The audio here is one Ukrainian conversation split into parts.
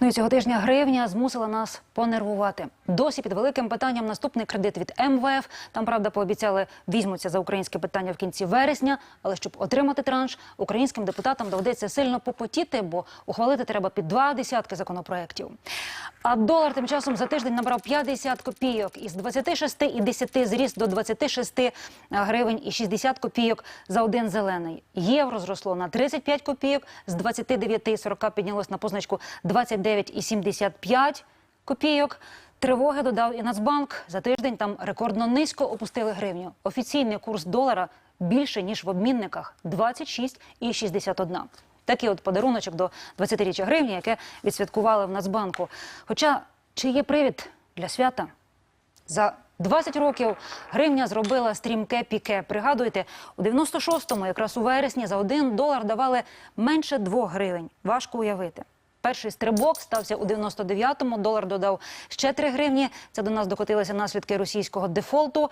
Ну і цього тижня гривня змусила нас понервувати. Досі під великим питанням наступний кредит від МВФ. Там правда пообіцяли візьмуться за українське питання в кінці вересня. Але щоб отримати транш, українським депутатам доведеться сильно попотіти, бо ухвалити треба під два десятки законопроєктів. А долар тим часом за тиждень набрав 50 копійок із 26 і 10 зріс до 26 гривень і 60 копійок за один зелений. Євро зросло на 35 копійок, з 29 і 40 піднялось на позначку 29 і 75 копійок. Тривоги додав і Нацбанк. За тиждень там рекордно низько опустили гривню. Офіційний курс долара більше, ніж в обмінниках – 26,61. Такий от подаруночок до 20-річчя гривні, яке відсвяткували в Нацбанку. Хоча, чи є привід для свята? За 20 років гривня зробила стрімке піке. Пригадуєте, у 96-му, якраз у вересні, за один долар давали менше 2 гривень. Важко уявити. Перший стрибок стався у 99-му, долар додав ще 3 гривні. Це до нас докотилися наслідки російського дефолту.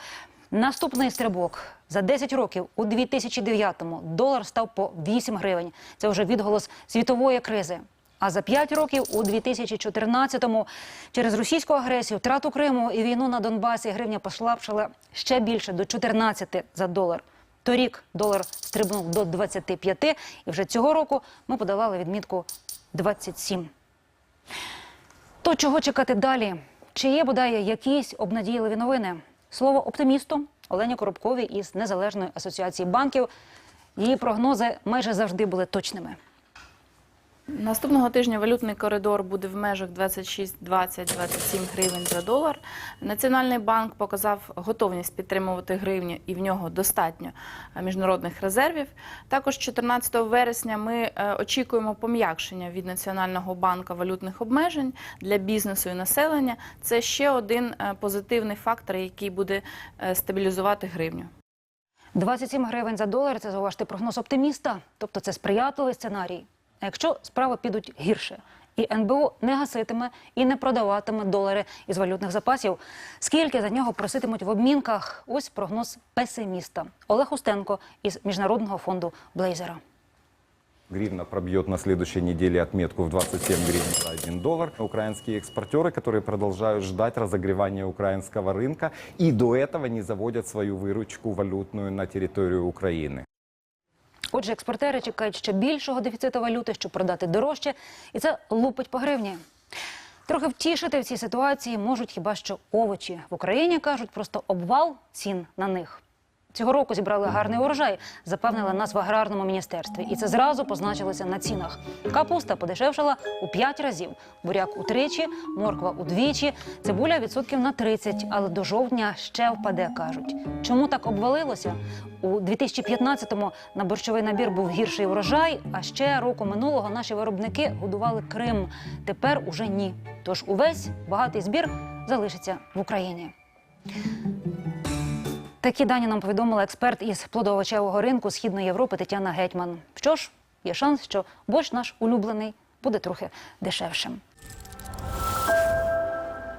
Наступний стрибок за 10 років у 2009-му долар став по 8 гривень. Це вже відголос світової кризи. А за 5 років у 2014-му через російську агресію, втрату Криму і війну на Донбасі гривня послабшала ще більше до 14 за долар. Торік долар стрибнув до 25, і вже цього року ми подавали відмітку 27. То чого чекати далі? Чи є бодай якісь обнадійливі новини? Слово оптимісту Олені Коробковій із Незалежної асоціації банків. Її прогнози майже завжди були точними. Наступного тижня валютний коридор буде в межах 26-20-27 гривень за долар. Національний банк показав готовність підтримувати гривню, і в нього достатньо е, міжнародних резервів. Також 14 вересня ми е, очікуємо пом'якшення від Національного банку валютних обмежень для бізнесу і населення. Це ще один е, позитивний фактор, який буде стабілізувати гривню. 27 гривень за долар це зауважте прогноз оптиміста, тобто це сприятливий сценарій А якщо справи підуть гірше, і НБУ не гаситиме і не продаватиме долари із валютних запасів, скільки за нього проситимуть в обмінках? Ось прогноз песиміста Олег Устенко із міжнародного фонду Блейзера. Гривна пробьет на следующей неделе отметку в 27 гривен за 1 доллар. Украинские экспортеры, которые продолжают ждать разогревания украинского рынка и до этого не заводят свою выручку валютную на территорию Украины. Отже, експортери чекають ще більшого дефіциту валюти, щоб продати дорожче, і це лупить по гривні. Трохи втішити в цій ситуації можуть хіба що овочі. В Україні кажуть просто обвал цін на них. Цього року зібрали гарний урожай, запевнила нас в аграрному міністерстві, і це зразу позначилося на цінах. Капуста подешевшала у 5 разів, буряк утричі, морква удвічі, цибуля відсотків на 30, але до жовтня ще впаде, кажуть. Чому так обвалилося? У 2015-му на борщовий набір був гірший урожай, а ще року минулого наші виробники годували Крим. Тепер уже ні. Тож увесь багатий збір залишиться в Україні. Такі дані нам повідомила експерт із плодовочевого ринку Східної Європи Тетяна Гетьман. Що ж, є шанс, що борщ наш улюблений буде трохи дешевшим.